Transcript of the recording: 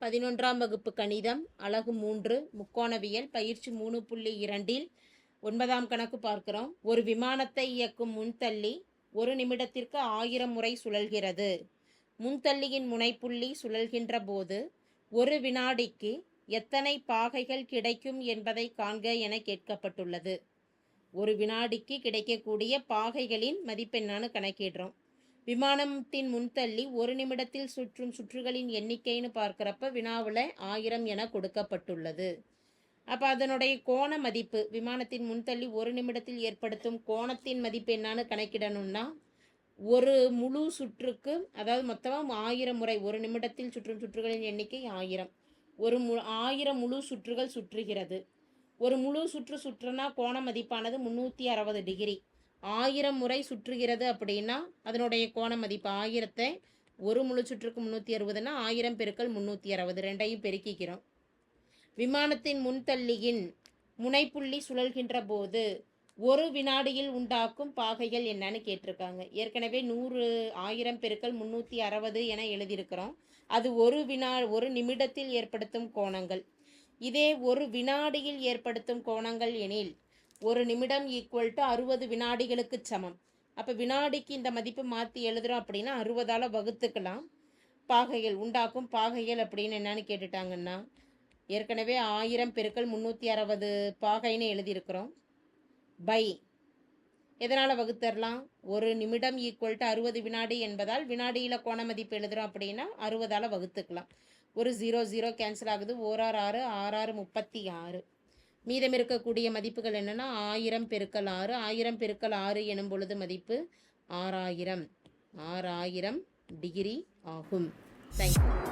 பதினொன்றாம் வகுப்பு கணிதம் அலகு மூன்று முக்கோணவியல் பயிற்சி மூணு புள்ளி இரண்டில் ஒன்பதாம் கணக்கு பார்க்கிறோம். ஒரு விமானத்தை இயக்கும் முன்தள்ளி ஒரு நிமிடத்திற்கு ஆயிரம் முறை சுழல்கிறது. முன்தள்ளியின் முனைப்புள்ளி சுழல்கின்ற போது ஒரு வினாடிக்கு எத்தனை பாகைகள் கிடைக்கும் என்பதை காண்க என கேட்கப்பட்டுள்ளது. ஒரு வினாடிக்கு கிடைக்கக்கூடிய பாகைகளின் மதிப்பெண்ணான்னு கணக்கிடுறோம். விமானத்தின் முன்தள்ளி ஒரு நிமிடத்தில் சுற்றும் சுற்றுகளின் எண்ணிக்கைன்னு பார்க்குறப்ப வினாவில் ஆயிரம் என கொடுக்கப்பட்டுள்ளது. அப்போ அதனுடைய கோண மதிப்பு விமானத்தின் முன்தள்ளி ஒரு நிமிடத்தில் ஏற்படுத்தும் கோணத்தின் மதிப்பு என்னன்னு கணக்கிடணும்னா ஒரு முழு சுற்றுக்கு அதாவது மொத்தமாக ஆயிரம் முறை ஒரு நிமிடத்தில் சுற்றும் சுற்றுகளின் எண்ணிக்கை ஆயிரம். ஒரு மு ஆயிரம் முழு சுற்றுகள் சுற்றுகிறது. ஒரு முழு சுற்று சுற்றுனா கோண மதிப்பானது முந்நூற்றி அறுபது டிகிரி. ஆயிரம் முறை சுற்றுகிறது அப்படின்னா அதனுடைய கோண மதிப்பு ஆயிரத்தை ஒரு முழு சுற்றுக்கு முந்நூற்றி அறுபதுன்னா ஆயிரம் பெருக்கள் முந்நூற்றி அறுபது ரெண்டையும் பெருக்கிக்கிறோம். விமானத்தின் முன்தள்ளியின் முனைப்புள்ளி சுழல்கின்ற போது ஒரு வினாடியில் உண்டாக்கும் பாகைகள் என்னன்னு கேட்டிருக்காங்க. ஏற்கனவே நூறு ஆயிரம் பெருக்கள் முந்நூற்றி அறுபது என எழுதியிருக்கிறோம். அது ஒரு வினா ஒரு நிமிடத்தில் ஏற்படுத்தும் கோணங்கள். இதே ஒரு வினாடியில் ஏற்படுத்தும் கோணங்கள் எனில் ஒரு நிமிடம் ஈக்குவல் டு அறுபது வினாடிகளுக்கு சமம். அப்போ வினாடிக்கு இந்த மதிப்பு மாற்றி எழுதுகிறோம் அப்படின்னா அறுபதால் வகுத்துக்கலாம். பாகைகள் உண்டாக்கும் பாகைகள் அப்படின்னு என்னன்னு கேட்டுட்டாங்கன்னா ஏற்கனவே ஆயிரம் பெருக்கள் முந்நூற்றி அறுபது பாகைன்னு எழுதியிருக்கிறோம். பை. எதனால் வகுத்தரலாம்? ஒரு நிமிடம் ஈக்குவல் டு அறுபது வினாடி என்பதால் வினாடியில் கோண மதிப்பு எழுதுகிறோம் அப்படின்னா அறுபதால் வகுத்துக்கலாம். ஒரு ஜீரோ ஜீரோ கேன்சல் ஆகுது. ஓராறு ஆறு ஆறாறு முப்பத்தி ஆறு. மீதம் இருக்கக்கூடிய மதிப்புகள் என்னென்னா ஆயிரம் பெருக்கல் ஆறு. ஆயிரம் பெருக்கல் ஆறு எனும் பொழுது மதிப்பு ஆறாயிரம். ஆறாயிரம் டிகிரி ஆகும். தேங்க்யூ